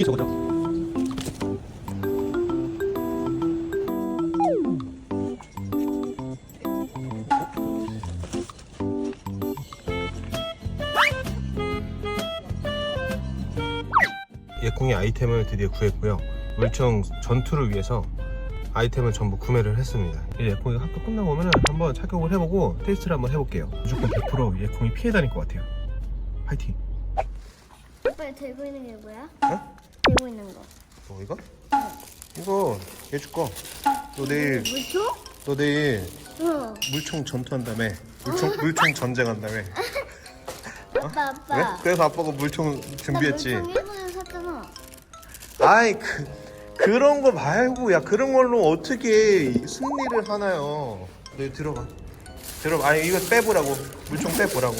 어떻게 저거냐? 예콩이 아이템을 드디어 구했고요. 물총 전투를 위해서 아이템을 전부 구매를 했습니다 예콩이 학교 끝나고 오면 한번 착용을 해보고 테스트를 한번 해볼게요 무조건 100% 예콩이 피해 다닐 것 같아요 파이팅 오빠 들고 있는 게 뭐야? 어? 들고 있는 거. 뭐 이거? 이거 얘 줄 거. 너 내일 물총? 너 내일 응. 물총 전투한 다음에 물총 물총 전쟁한 다음에 아빠 아빠. 그래? 그래서 아빠가 물총 준비했지. 나 물총 일본에서 샀잖아. 아이 그 그런 거 말고 야 그런 걸로 어떻게 승리를 하나요? 너 이거 들어봐. 들어봐. 아니 이거 빼보라고. 물총 빼보라고.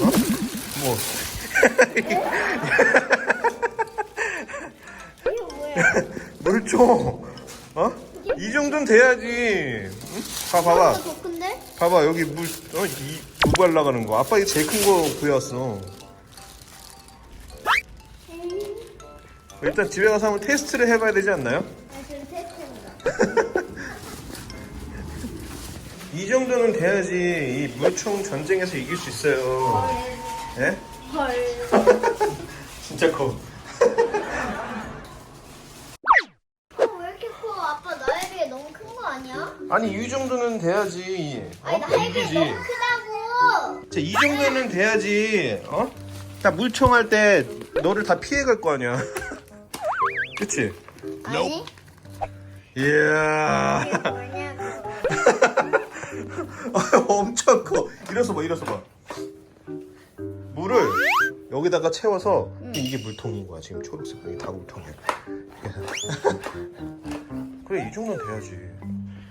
어? 뭐? 물총. 어? 이 정도는 돼야지. 응? 봐 봐봐. 더 큰데? 봐봐 여기 물 어, 이 두발 나가는 거. 아빠 이게 제일 큰 거 구해왔어. 일단 집에 가서 한번 테스트를 해봐야 되지 않나요? 아 지금? 이 정도는 돼야지 이 물총 전쟁에서 이길 수 있어요. 예? 헐. 진짜 커. 아니 이 정도는 돼야지. 아니 어? 나에 비해 이기지. 너무 크다고. 자, 이 정도는 돼야지. 어? 자 물총 할 때 너를 다 피해갈 거 아니야. 그치? 아니? 이야. 이게 뭐냐고. 엄청 커. 일어서 봐, 일어서 봐. 물을 여기다가 채워서 이게 물통인 거야. 지금 초록색 여기 다 물통이야. 그래, 이 정도는 돼야지.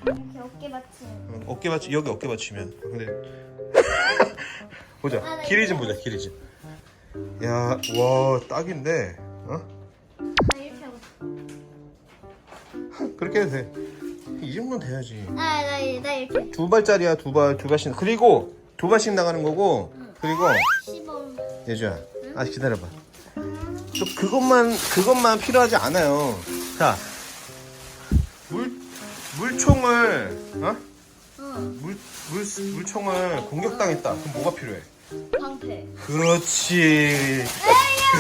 이렇게 어깨 받침. 응, 어깨 받치 여기 어깨 받치면. 근데 보자. 아, 나 길이 좀 보자. 길이 좀. 야, 와 딱인데. 어? 나 이렇게 하고. 싶어. 그렇게 해도 돼. 이 정도는 돼야지. 나나 나 이렇게. 두 발짜리야, 두 발, 두 발씩. 그리고 두 발씩 나가는 거고. 그리고 시범. 예주야, 아 기다려봐. 또 그것만 그것만 필요하지 않아요. 자, 물 물총을 어? 응. 물, 물 물총을 공격당했다. 그럼 뭐가 필요해? 방패. 그렇지.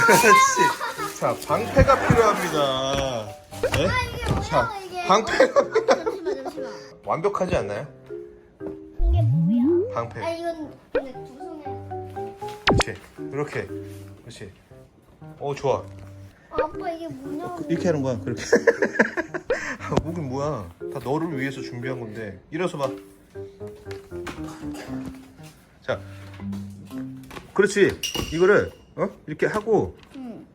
그렇지. 자, 방패가 필요합니다. 네? 이게 뭐야 자, 이게? 방패가 어, 잠시만 잠시만. 완벽하지 않나요? 이게 뭐야? 아 방패. 이건 근데 두 손에. 그렇지. 이렇게. 그렇지. 어 좋아. 아, 아빠 이게 뭐냐고. 이렇게 하는 거야 그렇게 아, 목은 뭐야 다 너를 위해서 준비한 건데 일어서 봐 자 그렇지. 이거를 어? 이렇게 하고. 응.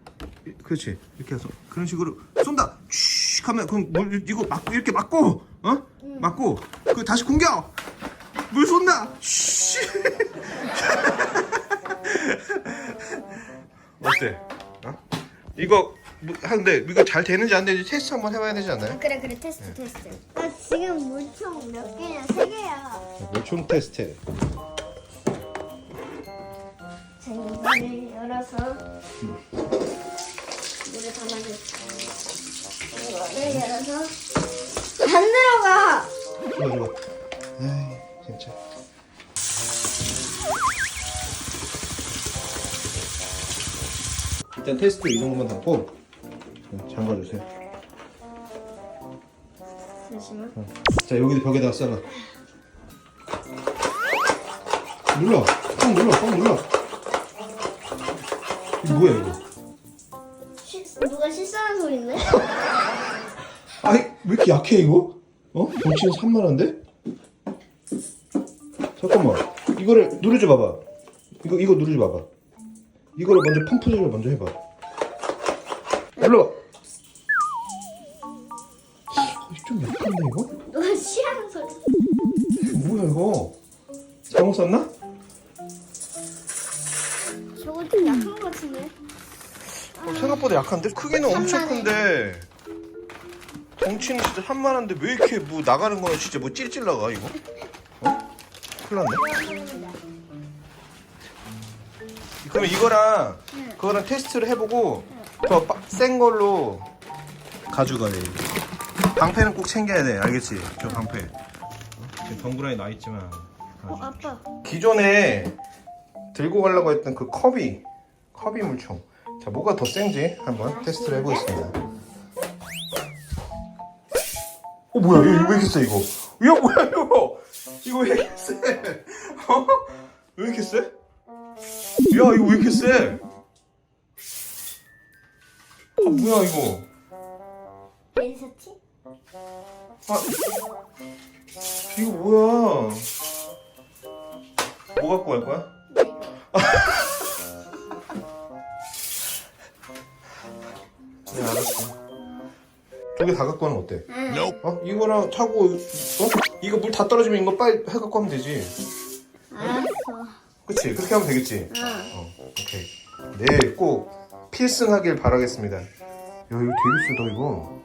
이- 그렇지. 이렇게 해서 그런 식으로 쏜다. 슉 하면 그럼 물 이거 막고 이렇게 막고 어? 막고. 그 다시 공격 물 쏜다. 슉 어때? 어? 이거 뭐- 하는데 이거 잘 되는지 안 되는지 테스트 한번 해봐야 되지 않나요? 아, 그래 그래 테스트 테스트. 나 지금 물총 몇 개냐? 세 개야. 물총 테스트 자 이거를 열어서 물을 담아줄게. 이거를 열어서 안 들어가. 에이 진짜 일단 테스트 이 정도만 하고 잠가주세요. 잠시만. 자 여기도 벽에다가 쏴라 눌러. 꽉 눌러 꽉 눌러. 이거 뭐야 이거? 시, 누가 실수하는 소리인데? 아니 왜 이렇게 약해 이거? 어? 덩치는 3만원인데? 잠깐만. 이거를 누르지 봐봐. 이거 이거 누르지 봐봐. 이거를 먼저 펌프 조절 먼저 해봐. 눌러 좀 약한데 이거? 누가 취하는 소리? 뭐야 이거 잘못 샀나? 저거 좀 약한 것 같은데? 어, 생각보다 약한데? 크기는 엄청 산만해. 큰데 덩치는 진짜 산만한데 왜 이렇게 뭐 나가는 거는 진짜 뭐 찔찔 나가 이거? 어? 큰일 났네 그러면 이거랑 응. 그거랑 테스트를 해보고 더 센 걸로 가져가야 돼 방패는 꼭 챙겨야 돼 알겠지? 저 방패 어? 지금 덩그라니 나 있지만 어 아빠. 기존에 들고 가려고 했던 그 컵이 컵이 물총 자 자, 뭐가 더 센지 한번 테스트를 해보겠습니다. 어 뭐야 이거 왜 이렇게 세 이거? 야 뭐야 이거? 이거 왜 이렇게 세? 어? 왜 이렇게 세? 야 이거 왜 이렇게 세? 아 뭐야 이거? 아 이거 뭐야? 뭐 갖고 갈 거야? 네 알았어. 두 개 다 갖고 가는 거 어때? 응. 어? 이거랑 차고 어? 이거 물 다 떨어지면 이거 빨리 해 갖고 하면 되지. 알았어. 그치? 그렇게 하면 되겠지? 응. 어, 오케이. 네, 꼭 필승하길 바라겠습니다. 야, 이거 되게 쓰다, 이거.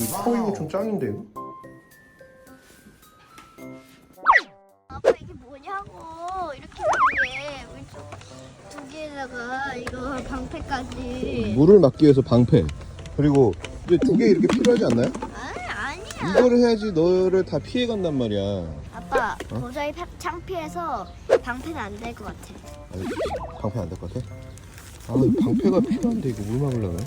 이코 이거 좀 짱인데, 이거? 방패까지 물을 막기 위해서 방패. 그리고 두 개 이렇게 필요하지 않나요? 아니 아니야 이거를 해야지 너를 다 피해 간단 말이야. 아빠 도저히 파- 창피해서 방패는 안 될 것 같아 아니, 방패 안 될 것 같아? 아, 방패가 필요한데, 이거 물 막으려면?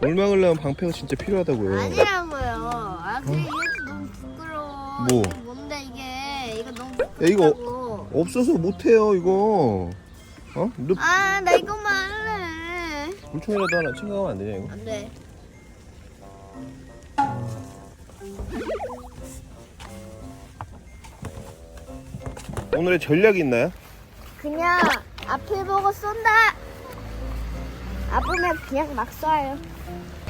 물 막으려면 방패가 진짜 필요하다고요. 아니라고요 아 그래 이것도 너무 부끄러워 뭐? 이게 뭔데 이게 이거 너무 야, 이거 부끄러워 없어서 못해요, 이거. 어? 너 아 나 이거만 할래 물총이라도 하나 챙겨가면 안 되냐, 이거? 안 돼 오늘의 전략이 있나요? 그냥 앞을 보고 쏜다 아프면 그냥 막 쏴요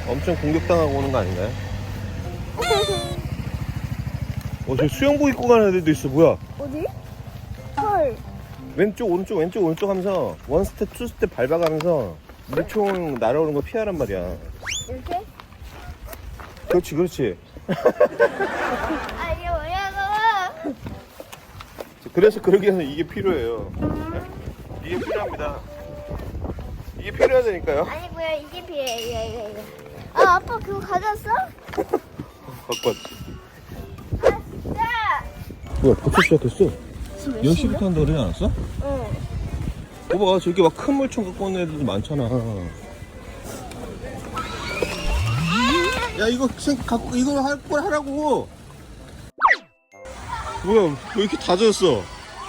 엄청 공격당하고 오는 거 아닌가요? 어, 저 수영복 입고 가는 애들도 있어, 뭐야? 어디? 헐 왼쪽, 오른쪽, 왼쪽, 오른쪽 하면서 원 스텝, 투 스텝 밟아가면서 물총 날아오는 거 피하란 말이야. 이렇게? 그렇지, 그렇지. 아 이게 뭐냐고 그래서 그러기 위해서 이게 필요해요. 네? 이게 필요합니다. 이게 필요하다니까요. 아니고요 이게 필요해 이거 이거 아 아빠 그거 가져왔어? 갖고 왔지. 아 진짜 뭐야, 벌써 시작했어? 지금 10시부터 한다 그러지 않았어? 응 봐봐, 저기 막 큰 물총 갖고 오는 애들도 많잖아. 야, 이거 생 갖고 이거 할걸 하라고. 뭐야, 왜 이렇게 다 젖었어?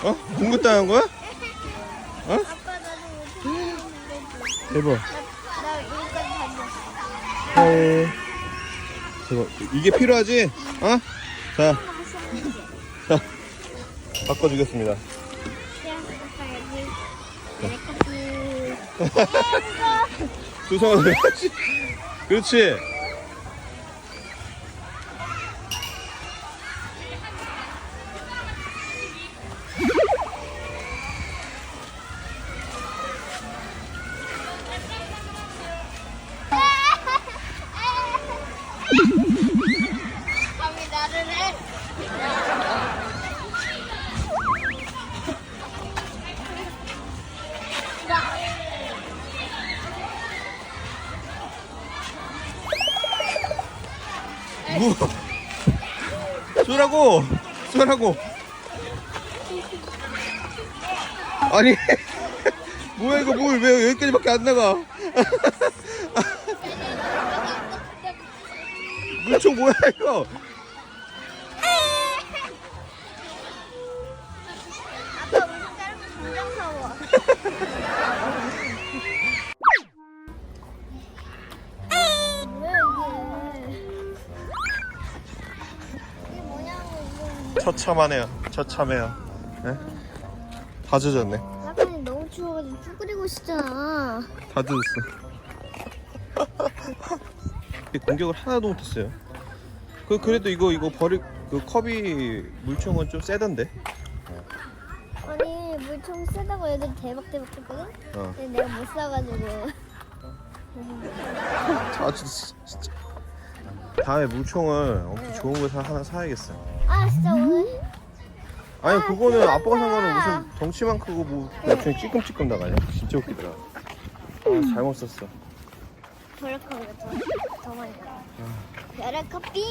어? 공격당한 거야? 아빠 나도 못했는데 대박. 나 헐. 대박. 이게 필요하지? 어? 자, 자, 바꿔주겠습니다. 두 손으로 해야지. 그렇지. 뭐? 쏘라고! 쏘라고! 아니, 뭐야, 이거 뭘, 왜 여기까지밖에 안 나가? 물총 뭐야, 이거? 아빠 우리 짧은 정장사워 처참하네요. 처참해요. 네? 다 젖었네. 아빠는 너무 추워가지고 쭈그리고 싶잖아 다 젖었어. 공격을 하나도 못했어요. 그 그래도 이거 이거 버릴 그 컵이 물총은 좀 세던데. 아니 물총 쓰다고 애들 대박 대박 했거든? 어. 근데 내가 못 사가지고 아 진짜. 다음에 물총을 엄청 좋은 거 사, 하나 사야겠어. 아 진짜 오늘? 아니 아, 그거는. 아빠가 산 거는 무슨 덩치만 크고 뭐 물총이 찌끔찌끔 나가냐? 진짜 웃기더라. 아 잘못 썼어. 버럭하고 더, 더 많이 나. 벼락 커피